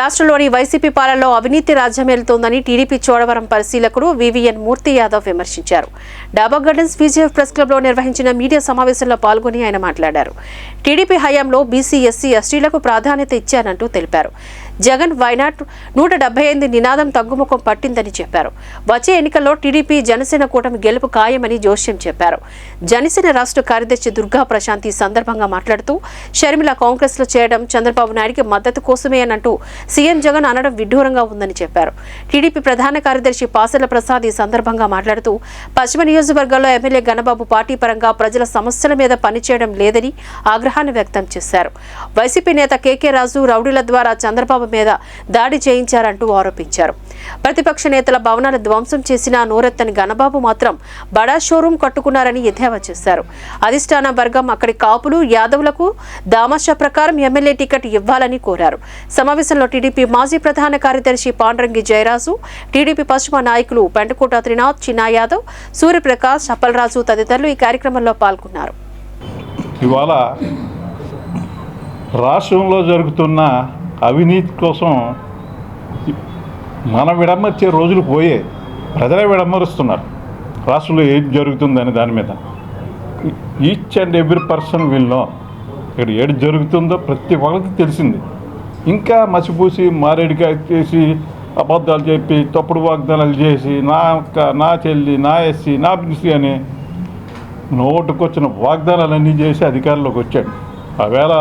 రాష్ట్రంలోని వైసీపీ పాలనలో అవినీతి రాజ్యమేలుతోందని టీడీపీ చోడవరం పరిశీలకుడు వివిఎన్ మూర్తి యాదవ్ విమర్శించారు. డాబా గార్డెన్స్ విజయ్ ప్రెస్ క్లబ్లో నిర్వహించిన మీడియా సమావేశంలో పాల్గొని ఆయన మాట్లాడారు. టీడీపీ హయాంలో బీసీ ఎస్సీ ఎస్టీలకు ప్రాధాన్యత ఇచ్చానంటూ తెలిపారు. జగన్ వైనాట్ నూట డెబ్బై ఎనిమిది నినాదం తగ్గుముఖం పట్టిందని చెప్పారు. వచ్చే ఎన్నికల్లో టీడీపీ జనసేన కూటమి గెలుపు ఖాయమని జోస్యం చెప్పారు. జనసేన రాష్ట్ర కార్యదర్శి దుర్గా ప్రశాంత్ ఈ సందర్భంగా మాట్లాడుతూ షర్మిల కాంగ్రెస్లో చేయడం చంద్రబాబు నాయుడికి మద్దతు కోసమే అనంటూ సీఎం జగన్ అనడం విడ్డూరంగా ఉందని చెప్పారు. టీడీపీ ప్రధాన కార్యదర్శి పాసల ప్రసాద్ ఈ సందర్భంగా మాట్లాడుతూ పశ్చిమ నియోజకవర్గాల్లో ఎమ్మెల్యే గణబాబు పార్టీ పరంగా ప్రజల సమస్యల మీద పనిచేయడం లేదని ఆగ్రహాన్ని వ్యక్తం చేశారు. వైసీపీ నేత కేకే రాజు రౌడీల ద్వారా చంద్రబాబు మీద దాడి చేయించారంటూ ఆరోపించారు. ప్రతిపక్ష నేతల భవనాల ధ్వంసం చేసిన నోరెత్తని గణబాబు మాత్రం బడా షోరూం కట్టుకున్నారని ఎద్దేవా చేశారు. అధిష్టాన వర్గం అక్కడి కాపులు యాదవులకు దామాషా ప్రకారం ఎమ్మెల్యే టికెట్ ఇవ్వాలని కోరారు. సమావేశంలో టీడీపీ మాజీ ప్రధాన కార్యదర్శి పాండ్రంగి జయరాజు టీడీపీ పశ్చిమ నాయకులు పెంటకోట త్రినాథ్ చిన్నా యాదవ్ సూర్యప్రకాష్ అప్పలరాజు తదితరులు ఈ కార్యక్రమంలో పాల్గొన్నారు. ఇవాళ రాష్ట్రంలో జరుగుతున్న అవినీతి కోసం మన విడమర్చే రోజులు పోయే ప్రజలే విడమరుస్తున్నారు. రాష్ట్రంలో ఏం జరుగుతుందని దాని మీద. Each and every person will know ఇక్కడ ఏడు జరుగుతుందో ప్రతి ఒక్కరికి తెలిసింది. ఇంకా మసిపూసి మారేడికాయ చేసి అబద్ధాలు చెప్పి తప్పుడు వాగ్దానాలు చేసి నా అక్క నా చెల్లి నా ఎస్సీ నా బీసీ అని నోటుకొచ్చిన వాగ్దానాలన్నీ చేసి అధికారంలోకి వచ్చాడు. ఆవేళ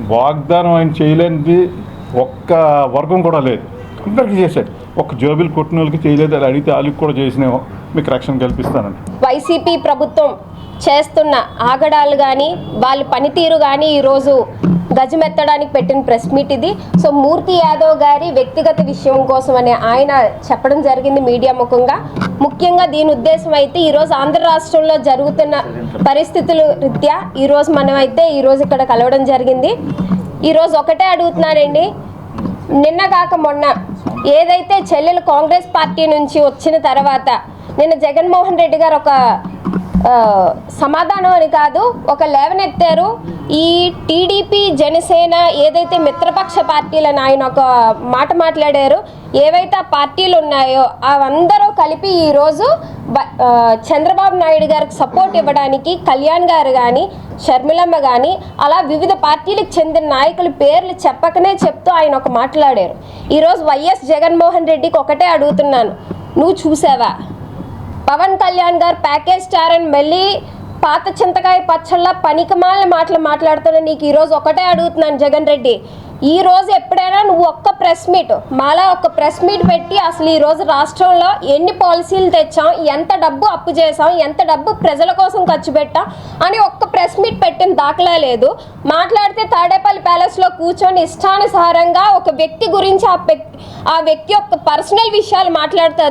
వాగ్దానం ఆయన చేయలేనిది ఒక్క వర్గం కూడా లేదు. అందరికీ చేశాడు. ఒక జోబిల్ కొట్టిన వాళ్ళకి చేయలేదు. అది అడిగితే వాళ్ళకి కూడా చేసినేమో. మీకు రక్షణ కల్పిస్తానండి. వైసీపీ ప్రభుత్వం చేస్తున్న ఆగడాలు కానీ వాళ్ళ పనితీరు కానీ ఈరోజు గజమెత్తడానికి పెట్టిన ప్రెస్ మీట్ ఇది. సో మూర్తి యాదవ్ గారి వ్యక్తిగత విషయం కోసం అని ఆయన చెప్పడం జరిగింది మీడియా ముఖంగా. ముఖ్యంగా దీని ఉద్దేశం అయితే ఈరోజు ఆంధ్ర రాష్ట్రంలో జరుగుతున్న పరిస్థితుల రీత్యా ఈరోజు మనం అయితే ఈరోజు ఇక్కడ కలవడం జరిగింది. ఈరోజు ఒకటే అడుగుతున్నానండి. నిన్న కాక మొన్న ఏదైతే చెల్లెలు కాంగ్రెస్ పార్టీ నుంచి వచ్చిన తర్వాత నిన్న జగన్మోహన్ రెడ్డి గారు ఒక సమాధానం అని కాదు ఒక లేవనెత్తారు. ఈ టీడీపీ జనసేన ఏదైతే మిత్రపక్ష పార్టీలని ఆయన ఒక మాట మాట్లాడారు ఏవైతే ఆ పార్టీలు ఉన్నాయో అవందరూ కలిపి ఈరోజు బ- చంద్రబాబు నాయుడు గారికి సపోర్ట్ ఇవ్వడానికి కళ్యాణ్ గారు కానీ షర్మిలమ్మ కానీ అలా వివిధ పార్టీలకు చెందిన నాయకుల పేర్లు చెప్పకనే చెప్తూ ఆయన ఒక మాట్లాడారు. ఈరోజు వైఎస్ జగన్మోహన్ రెడ్డికి ఒకటే అడుగుతున్నాను. నువ్వు చూసావా? పవన్ కళ్యాణ్ గారు ప్యాకేజ్ స్టార్ అని మళ్ళీ పాత చింతకాయ పచ్చళ్ళ పనికిమాల మాటలు మాట్లాడుతున్నా నీకు ఈరోజు ఒకటే అడుగుతున్నాను జగన్ రెడ్డి. ఈ రోజు ఎప్పుడైనా నువ్వు ఒక్క ప్రెస్ మీట్ మాలా ఒక్క ప్రెస్ మీట్ పెట్టి అసలు ఈ రోజు రాష్ట్రంలో ఎన్ని పాలసీలు తెచ్చాం ఎంత డబ్బు అప్పు చేసాం ఎంత డబ్బు ప్రజల కోసం ఖర్చు పెట్టాం అని ఒక్క ప్రెస్ మీట్ పెట్టిన దాఖలా లేదు. మాట్లాడితే తాడేపల్లి ప్యాలెస్లో కూర్చొని ఇష్టానుసారంగా ఒక వ్యక్తి గురించి ఆ ఆ వ్యక్తి యొక్క పర్సనల్ విషయాలు మాట్లాడుతారు.